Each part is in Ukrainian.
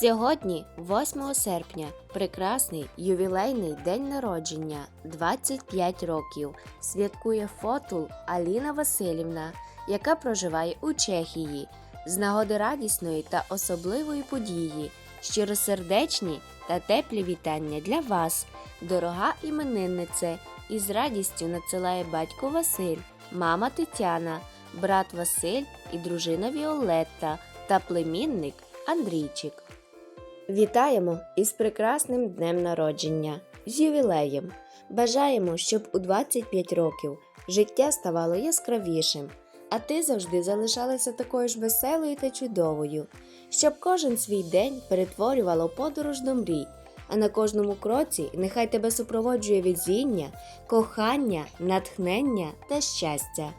Сьогодні, 8 серпня, прекрасний ювілейний день народження 25 років. Святкує фотул Аліна Васильівна, яка проживає у Чехії. З нагоди радісної та особливої події, щиросердечні та теплі вітання для вас, дорога імениннице, і з радістю надсилає батько Василь, мама Тетяна, брат Василь і дружина Віолетта та племінник Андрійчик. Вітаємо із прекрасним днем народження, з ювілеєм. Бажаємо, щоб у 25 років життя ставало яскравішим, а ти завжди залишалася такою ж веселою та чудовою, щоб кожен свій день перетворювало подорож до мрій, а на кожному кроці нехай тебе супроводжує везіння, кохання, натхнення та щастя.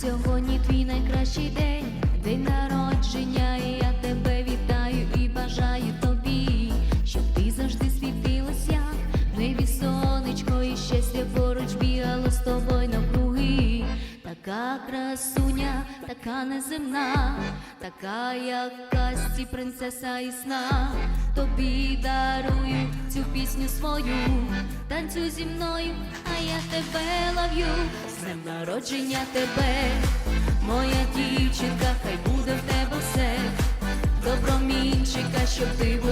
Сьогодні твій найкращий день, день народження, і я тебе вітаю і бажаю тобі, щоб ти завжди світилась, як в небі сонечко, і щастя поруч бігало з тобою навкруги. Така красуня, така неземна, така як казці принцеса і сна. Тобі дарую пісню свою, танцюй зі мною, а я тебе лов'ю. З днем народження тебе, моя дівчинка, хай буде в тебе все. Добромінчика, щоб ти була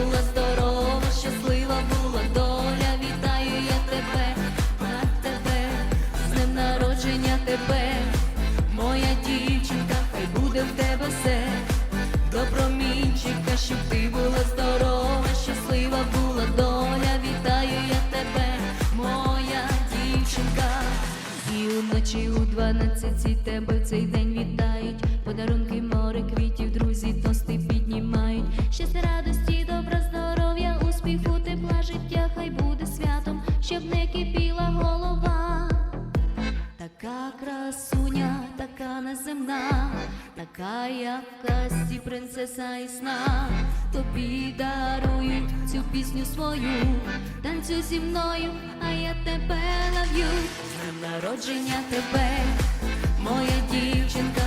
уночі у дванадцяті тебе в цей день вітають. Подарунки, море, квітів, друзі, тости піднімають. Щастя, радості, добра, здоров'я, успіху, тепла, життя, хай буде святом, щоб не кипіла голова. Така красуня, така неземна, така як в казці принцеса і сна. Тобі дарую цю пісню свою, танцюй зі мною, а я тебе лав'ю, З днем народження тебе, моя дівчинка,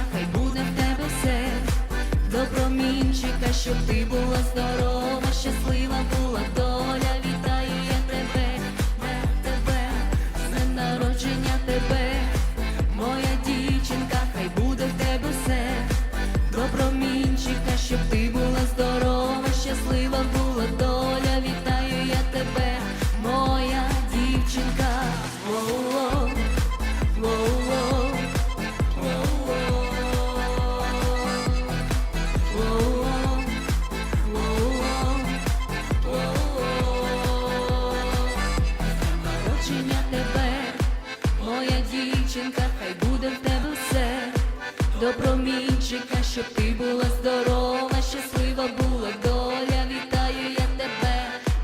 Добромінчика, щоб ти була здорова, щаслива була доля. Вітаю я тебе,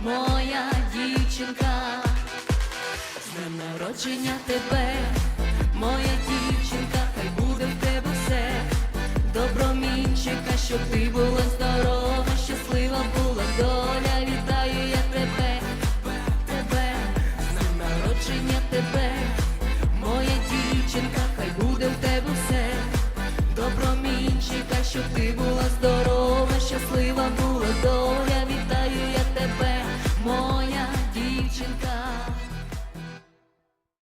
моя дівчинка. З днем народження тебе, моя дівчинка, хай буде в тебе все. Добромінчика, щоб ти була здорова, щаслива була доля. Вітаю я тебе, тебе, з днем народження тебе,